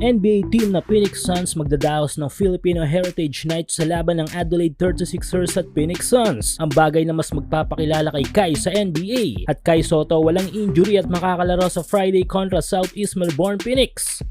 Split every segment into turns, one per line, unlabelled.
NBA team na Phoenix Suns magdadaos ng Filipino Heritage Night sa laban ng Adelaide 36ers at Phoenix Suns. Ang bagay na mas magpapakilala kay Kai sa NBA. At Kai Soto walang injury at makakalaro sa Friday kontra Southeast Melbourne Phoenix.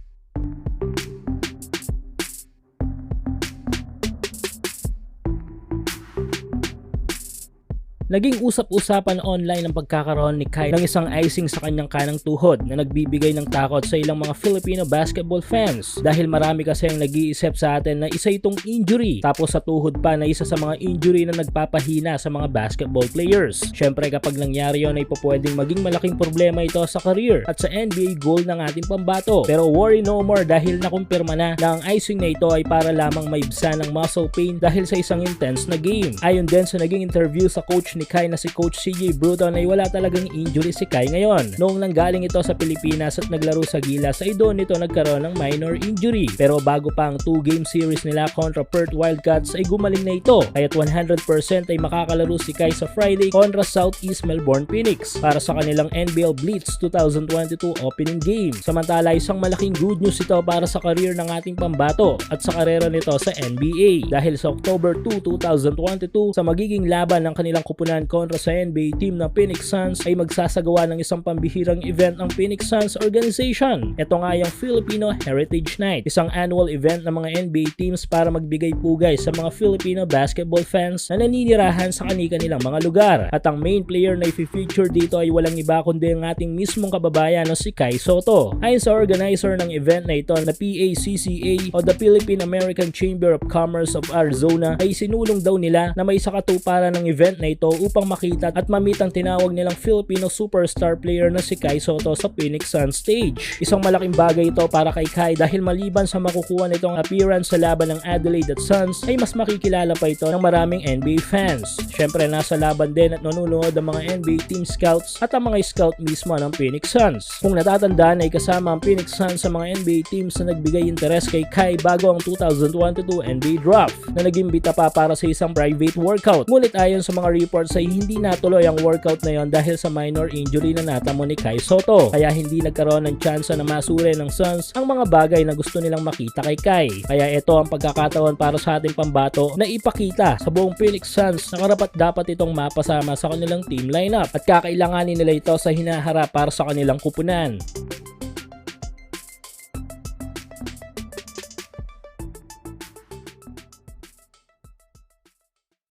Naging usap-usapan online ang pagkakaroon ni Kai ng isang icing sa kanyang kanang tuhod na nagbibigay ng takot sa ilang mga Filipino basketball fans dahil marami kasi ang nag-iisip sa atin na isa itong injury tapos sa tuhod pa na isa sa mga injury na nagpapahina sa mga basketball players. Syempre kapag nangyari yon ay pwedeng maging malaking problema ito sa career at sa NBA goal ng ating pambato. Pero worry no more dahil nakumpirma na na ang icing na ito ay para lamang maibsan ng muscle pain dahil sa isang intense na game. Ayon din sa naging interview sa coach ni Kai na si Coach CJ Bruton ay wala talagang injury si Kai ngayon. Noong nanggaling ito sa Pilipinas at naglaro sa Gilas ay doon ito nagkaroon ng minor injury. Pero bago pa ang 2 game series nila kontra Perth Wildcats ay gumaling na ito. Kaya't 100% ay makakalaro si Kai sa Friday kontra Southeast Melbourne Phoenix para sa kanilang NBL Blitz 2022 opening game. Samantala isang malaking good news ito para sa career ng ating pambato at sa karera nito sa NBA dahil sa October 2, 2022 sa magiging laban ng kanilang kupunan kontra sa NBA team na Phoenix Suns ay magsasagawa ng isang pambihirang event ng Phoenix Suns organization. Ito nga yung Filipino Heritage Night, isang annual event ng mga NBA teams para magbigay pugay sa mga Filipino basketball fans na naninirahan sa kani-kanilang mga lugar. At ang main player na i-feature dito ay walang iba kundi ang ating mismong kababayan na si Kai Soto. Ayon sa organizer ng event na ito na PACCA o the Philippine American Chamber of Commerce of Arizona ay sinulong daw nila na may sakatuparan ng event na ito upang makita at mamit ang tinawag nilang Filipino superstar player na si Kai Soto sa Phoenix Suns stage. Isang malaking bagay ito para kay Kai dahil maliban sa makukuha nitong appearance sa laban ng Adelaide at Suns ay mas makikilala pa ito ng maraming NBA fans. Syempre nasa laban din at nanonood ang mga NBA team scouts at ang mga scout mismo ng Phoenix Suns. Kung natatandaan ay kasama ang Phoenix Suns sa mga NBA teams na nagbigay interes kay Kai bago ang 2022 NBA draft na naging bita pa para sa isang private workout. Ngunit ayon sa mga reports ay hindi natuloy ang workout na yon dahil sa minor injury na natamo ni Kai Soto. Kaya hindi nagkaroon ng tsansa na masuri ng Suns ang mga bagay na gusto nilang makita kay Kai. Kaya ito ang pagkakataon para sa ating pambato na ipakita sa buong Phoenix Suns na karapat dapat itong mapasama sa kanilang team lineup at kakailanganin nila ito sa hinaharap para sa kanilang kupunan.